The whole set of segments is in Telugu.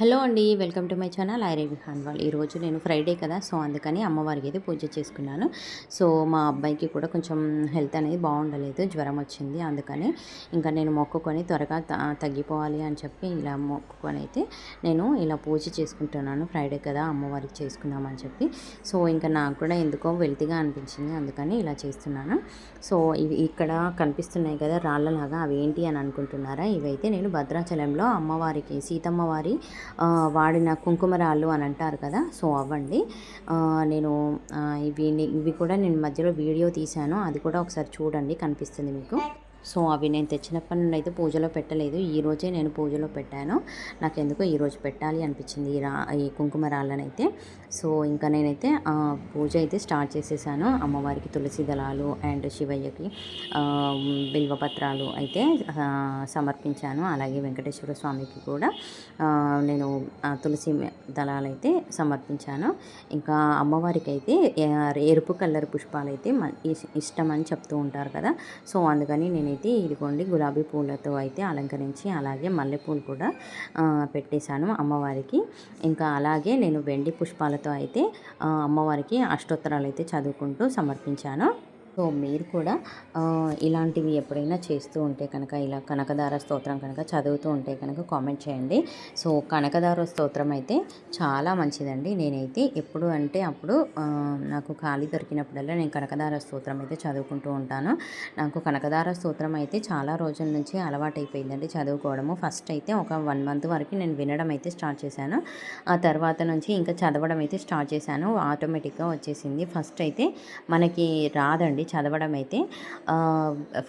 హలో అండి వెల్కమ్ టు మై ఛానల్. ఐరే విహాన్ వాళ్ళు ఈరోజు నేను ఫ్రైడే కదా సో అందుకని అమ్మవారికి అయితే పూజ చేసుకున్నాను. సో మా అబ్బాయికి కూడా కొంచెం హెల్త్ అనేది బాగుండలేదు జ్వరం వచ్చింది. అందుకని ఇంకా నేను మొక్కుకొని త్వరగా త- తగ్గిపోవాలి అని చెప్పి ఇలా మొక్కుకొని అయితే నేను ఇలా పూజ చేసుకుంటున్నాను. ఫ్రైడే కదా అమ్మవారికి చేసుకుందామని చెప్పి. సో ఇంకా నాకు కూడా ఎందుకో వెల్తిగా అనిపించింది అందుకని ఇలా చేస్తున్నాను. సో ఇవి ఇక్కడ కనిపిస్తున్నాయి కదా రాళ్ళలాగా అవి ఏంటి అని అనుకుంటున్నారా? ఇవైతే నేను భద్రాచలంలో అమ్మవారికి సీతమ్మవారి వాడిన కుంకుమరాళ్ళు అని అంటారు కదా సో అవ్వండి. నేను ఇవి ఇవి కూడా నేను మధ్యలో వీడియో తీశాను అది కూడా ఒకసారి చూడండి కనిపిస్తుంది మీకు. సో అవి నేను తెచ్చినప్పటి నుండి అయితే పూజలో పెట్టలేదు. ఈ రోజే నేను పూజలో పెట్టాను. నాకు ఎందుకో ఈరోజు పెట్టాలి అనిపించింది ఈ రా ఈ కుంకుమ రాళ్ళనైతే. సో ఇంకా నేనైతే పూజ అయితే స్టార్ట్ చేసేసాను. అమ్మవారికి తులసి దళాలు అండ్ శివయ్యకి బిల్వపత్రాలు అయితే సమర్పించాను. అలాగే వెంకటేశ్వర స్వామికి కూడా నేను తులసి దళాలు అయితే సమర్పించాను. ఇంకా అమ్మవారికి అయితే ఎరుపు కలర్ పుష్పాలు అయితే మ- ఇష్టం అని చెప్తూ ఉంటారు కదా. సో అందుకని నేను అయితే ఇదిగోండి గులాబీ పూలతో అయితే అలంకరించి అలాగే మల్లెపూలు కూడా పెట్టేశాను అమ్మవారికి. ఇంకా అలాగే నేను వెండి పుష్పాలతో అయితే అమ్మవారికి అష్టోత్తరాలు అయితే చదువుకుంటూ సమర్పించాను. సో మీరు కూడా ఇలాంటివి ఎప్పుడైనా చేస్తూ ఉంటే కనుక ఇలా కనకదార స్తోత్రం కనుక చదువుతూ ఉంటే కనుక కామెంట్ చేయండి. సో కనకదార స్తోత్రం అయితే చాలా మంచిదండి. నేనైతే ఎప్పుడు అంటే అప్పుడు నాకు ఖాళీ దొరికినప్పుడల్లా నేను కనకదార స్తోత్రం అయితే చదువుకుంటూ ఉంటాను. నాకు కనకదార స్తోత్రం అయితే చాలా రోజుల నుంచి అలవాటైపోయిందండి చదువుకోవడము. ఫస్ట్ అయితే ఒక వన్ మంత్ వరకు నేను వినడం అయితే స్టార్ట్ చేశాను. ఆ తర్వాత నుంచి ఇంకా చదవడం అయితే స్టార్ట్ చేశాను. ఆటోమేటిక్గా వచ్చేసింది. ఫస్ట్ అయితే మనకి రాదండి చదవడం అయితే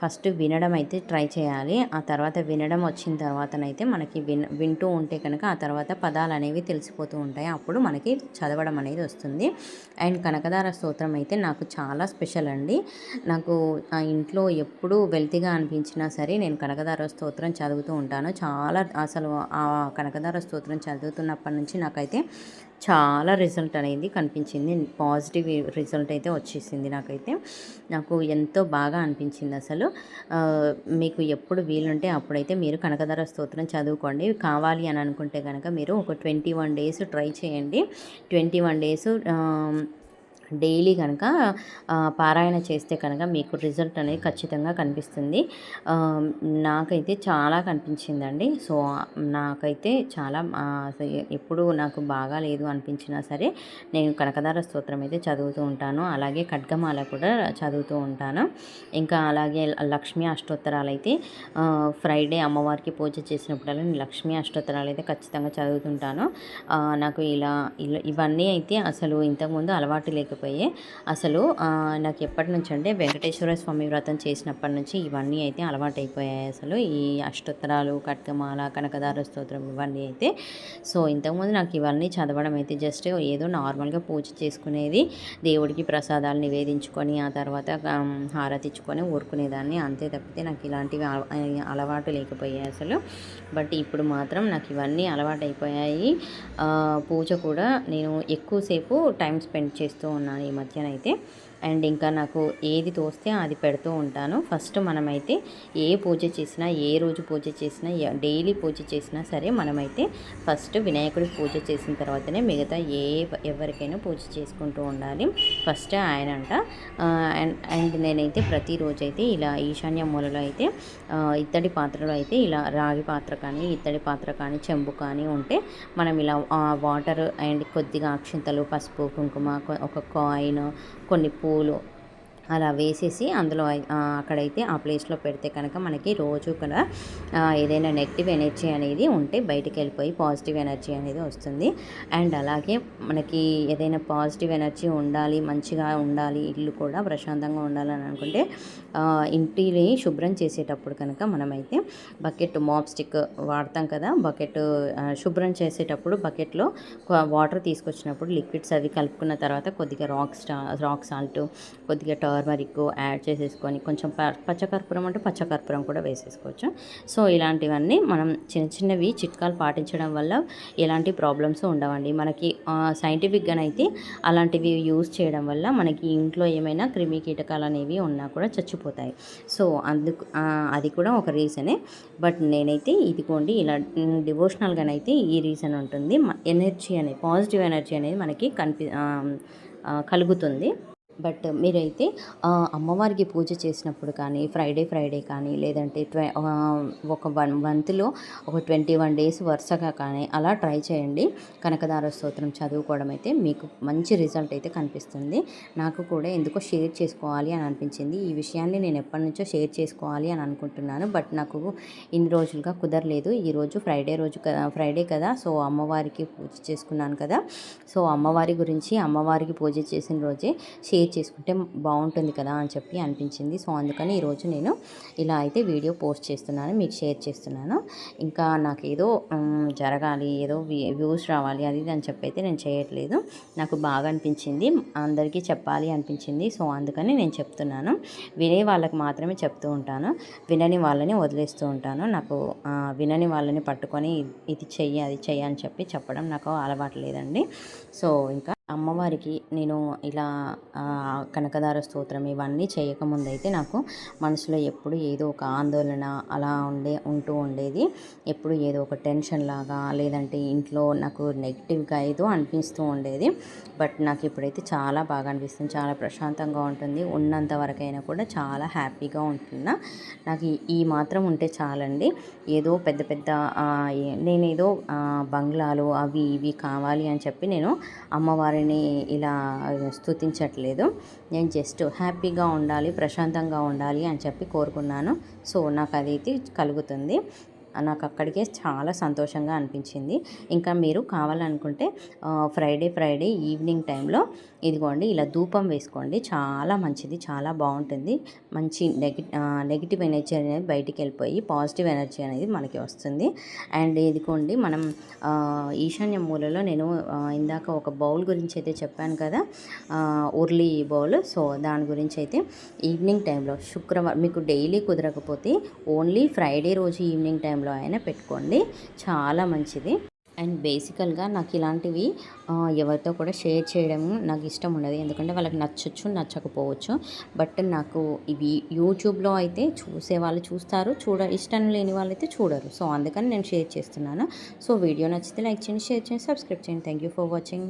ఫస్ట్ వినడం అయితే ట్రై చేయాలి. ఆ తర్వాత వినడం వచ్చిన తర్వాతనైతే మనకి విన్ వింటూ ఉంటే కనుక ఆ తర్వాత పదాలు అనేవి తెలిసిపోతూ ఉంటాయి. అప్పుడు మనకి చదవడం అనేది వస్తుంది. అండ్ కనకదార స్తోత్రం అయితే నాకు చాలా స్పెషల్ అండి. నాకు ఆ ఇంట్లో ఎప్పుడు వెల్తిగా అనిపించినా సరే నేను కనకదార స్తోత్రం చదువుతూ ఉంటాను. చాలా అసలు ఆ కనకదార స్తోత్రం చదువుతున్నప్పటి నుంచి నాకైతే చాలా రిజల్ట్ అనేది కనిపించింది. పాజిటివ్ రిజల్ట్ అయితే వచ్చేసింది నాకైతే. నాకు ఎంతో బాగా అనిపించింది అసలు. మీకు ఎప్పుడు వీలుంటే అప్పుడైతే మీరు కనకధర స్తోత్రం చదువుకోండి. కావాలి అని అనుకుంటే కనుక మీరు ఒక ట్వంటీ వన్ డేస్ ట్రై చేయండి. ట్వంటీ వన్ డేస్ డైలీ కనుక పారాయణ చేస్తే కనుక మీకు రిజల్ట్ అనేది ఖచ్చితంగా కనిపిస్తుంది. నాకైతే చాలా కనిపించిందండి. సో నాకైతే చాలా ఎప్పుడు నాకు బాగా లేదు అనిపించినా సరే నేను కనకదార స్తోత్రం అయితే చదువుతూ ఉంటాను. అలాగే ఖడ్గమాల కూడా చదువుతూ ఉంటాను. ఇంకా అలాగే లక్ష్మీ అష్టోత్తరాలు అయితే ఫ్రైడే అమ్మవారికి పూజ చేసినప్పుడల్లా నేను లక్ష్మీ అష్టోత్తరాలు అయితే ఖచ్చితంగా చదువుతుంటాను. నాకు ఇలా ఇలా ఇవన్నీ అయితే అసలు ఇంతకుముందు అలవాటు లేకపోయే అసలు నాకు ఎప్పటి నుంచి అంటే వెంకటేశ్వర స్వామి వ్రతం చేసినప్పటి నుంచి ఇవన్నీ అయితే అలవాటు అయిపోయాయి అసలు. ఈ అష్టోత్తరాలు కట్కమాల కనకదార స్తోత్రం ఇవన్నీ అయితే. సో ఇంతకుముందు నాకు ఇవన్నీ చదవడం అయితే జస్ట్ ఏదో నార్మల్గా పూజ చేసుకునేది దేవుడికి ప్రసాదాలు నివేదించుకొని ఆ తర్వాత హారతి ఇచ్చుకొని ఊరుకునేదాన్ని. అంతే తప్పితే నాకు ఇలాంటివి అలవాటు లేకపోయాయి అసలు. బట్ ఇప్పుడు మాత్రం నాకు ఇవన్నీ అలవాటు అయిపోయాయి పూజ కూడా నేను ఎక్కువసేపు టైం స్పెండ్ చేస్తూ ఉన్నాను. ఈ మధ్యన అయితే అండ్ ఇంకా నాకు ఏది తోస్తే అది పెడుతూ ఉంటాను. ఫస్ట్ మనమైతే ఏ పూజ చేసినా ఏ రోజు పూజ చేసినా డైలీ పూజ చేసినా సరే మనమైతే ఫస్ట్ వినాయకుడికి పూజ చేసిన తర్వాతనే మిగతా ఏ ఎవరికైనా పూజ చేసుకుంటూ ఉండాలి. ఫస్ట్ ఆయన అంట అండ్ అండ్ నేనైతే ప్రతిరోజు అయితే ఇలా ఈశాన్య మూలలో అయితే ఇత్తడి పాత్రలో అయితే ఇలా రాగి పాత్ర కానీ ఇత్తడి పాత్ర కానీ చెంబు కానీ ఉంటే మనం ఇలా వాటర్ అండ్ కొద్దిగా అక్షింతలు పసుపు కుంకుమ ఒక కాయిన్ కొన్ని culo. అలా వేసేసి అందులో అక్కడైతే ఆ ప్లేస్లో పెడితే కనుక మనకి రోజు కూడా ఏదైనా నెగిటివ్ ఎనర్జీ అనేది ఉంటే బయటికి వెళ్ళిపోయి పాజిటివ్ ఎనర్జీ అనేది వస్తుంది. అండ్ అలాగే మనకి ఏదైనా పాజిటివ్ ఎనర్జీ ఉండాలి మంచిగా ఉండాలి ఇల్లు కూడా ప్రశాంతంగా ఉండాలని అనుకుంటే ఇంటిని శుభ్రం చేసేటప్పుడు కనుక మనమైతే బకెట్ మాప్ స్టిక్ వాడతాం కదా బకెట్ శుభ్రం చేసేటప్పుడు బకెట్లో వాటర్ తీసుకొచ్చినప్పుడు లిక్విడ్స్ అవి కలుపుకున్న తర్వాత కొద్దిగా రాక్ స్టా రాక్ సాల్ట్ కొద్దిగా టర్మరిక్ యాడ్ చేసేసుకొని కొంచెం ప పచ్చకర్పూరం అంటే పచ్చకర్పూరం కూడా వేసేసుకోవచ్చు. సో ఇలాంటివన్నీ మనం చిన్న చిన్నవి చిట్కాలు పాటించడం వల్ల ఎలాంటి ప్రాబ్లమ్స్ ఉండవండి. మనకి సైంటిఫిక్గానైతే అలాంటివి యూస్ చేయడం వల్ల మనకి ఇంట్లో ఏమైనా క్రిమి కీటకాలు అనేవి ఉన్నా కూడా చచ్చిపోతాయి. సో అందుకు అది కూడా ఒక రీజనే. బట్ నేనైతే ఇదిగోండి ఇలా డివోషనల్గానైతే ఈ రీజన్ ఉంటుంది. ఎనర్జీ అనేది పాజిటివ్ ఎనర్జీ అనేది మనకి కనిపి కలుగుతుంది. బట్ మీరైతే అమ్మవారికి పూజ చేసినప్పుడు కానీ ఫ్రైడే ఫ్రైడే కానీ లేదంటే ట్వ ఒక వన్ మంత్లో ఒక ట్వంటీ వన్ డేస్ వరుసగా కానీ అలా ట్రై చేయండి. కనకదార స్తోత్రం చదువుకోవడం అయితే మీకు మంచి రిజల్ట్ అయితే కనిపిస్తుంది. నాకు కూడా ఎందుకో షేర్ చేసుకోవాలి అని అనిపించింది. ఈ విషయాన్ని నేను ఎప్పటి నుంచో షేర్ చేసుకోవాలి అని అనుకుంటున్నాను. బట్ నాకు ఇన్ని రోజులుగా కుదరలేదు. ఈరోజు ఫ్రైడే రోజు కదా ఫ్రైడే కదా సో అమ్మవారికి పూజ చేసుకున్నాను కదా. సో అమ్మవారి గురించి అమ్మవారికి పూజ చేసిన రోజే షేర్ చేసుకుంటే బాగుంటుంది కదా అని చెప్పి అనిపించింది. సో అందుకని ఈరోజు నేను ఇలా అయితే వీడియో పోస్ట్ చేస్తున్నాను మీకు షేర్ చేస్తున్నాను. ఇంకా నాకు ఏదో జరగాలి ఏదో వ్యూస్ రావాలి అది అని చెప్పి అయితే నేను చేయట్లేదు. నాకు బాగా అనిపించింది అందరికీ చెప్పాలి అనిపించింది. సో అందుకని నేను చెప్తున్నాను. వినే వాళ్ళకి మాత్రమే చెప్తూ ఉంటాను. వినని వాళ్ళని వదిలేస్తూ ఉంటాను. నాకు వినని వాళ్ళని పట్టుకొని ఇది చెయ్యి అది చెయ్యి అని చెప్పి చెప్పడం నాకు అలవాటు లేదండి. సో ఇంకా అమ్మవారికి నేను ఇలా కనకదార స్తోత్రం ఇవన్నీ చేయకముందైతే నాకు మనసులో ఎప్పుడు ఏదో ఒక ఆందోళన అలా ఉండే ఉంటూ ఉండేది. ఎప్పుడు ఏదో ఒక టెన్షన్ లాగా లేదంటే ఇంట్లో నాకు నెగిటివ్గా ఏదో అనిపిస్తూ ఉండేది. బట్ నాకు ఇప్పుడైతే చాలా బాగా అనిపిస్తుంది చాలా ప్రశాంతంగా ఉంటుంది. ఉన్నంత వరకైనా కూడా చాలా హ్యాపీగా ఉంటున్నా. నాకు ఈ- మాత్రం ఉంటే చాలండి. ఏదో పెద్ద పెద్ద నేనేదో బంగ్లాలు అవి ఇవి కావాలి అని చెప్పి నేను వారిని ఇలా స్తుతించట్లేదు. నేను జస్ట్ హ్యాపీగా ఉండాలి ప్రశాంతంగా ఉండాలి అని చెప్పి కోరుకున్నాను. సో నాకు అదైతే కలుగుతుంది. నాకు అక్కడికే చాలా సంతోషంగా అనిపించింది. ఇంకా మీరు కావాలనుకుంటే ఫ్రైడే ఫ్రైడే ఈవినింగ్ టైంలో ఇదిగోండి ఇలా ధూపం వేసుకోండి. చాలా మంచిది చాలా బాగుంటుంది. మంచి నెగి నెగిటివ్ ఎనర్జీ అనేది బయటికి వెళ్ళిపోయి పాజిటివ్ ఎనర్జీ అనేది మనకి వస్తుంది. అండ్ ఇదిగోండి మనం ఈశాన్య మూలలో నేను ఇందాక ఒక బౌల్ గురించి అయితే చెప్పాను కదా ఉర్లీ బౌల్ సో దాని గురించి అయితే ఈవినింగ్ టైంలో శుక్రవారం మీకు డైలీ కుదరకపోతే ఓన్లీ ఫ్రైడే రోజు ఈవినింగ్ టైంలో అయినా పెట్టుకోండి. చాలా మంచిది. అండ్ బేసికల్గా నాకు ఇలాంటివి ఎవరితో కూడా షేర్ చేయడం నాకు ఇష్టం ఉండదు. ఎందుకంటే వాళ్ళకి నచ్చచ్చు నచ్చకపోవచ్చు. బట్ నాకు ఇవి యూట్యూబ్లో అయితే చూసే వాళ్ళు చూస్తారు. చూడ ఇష్టం లేని వాళ్ళు అయితే చూడరు. సో అందుకని నేను షేర్ చేస్తున్నాను. సో వీడియో నచ్చితే లైక్ చేయండి షేర్ చేయండి సబ్స్క్రైబ్ చేయండి. Thank you for watching.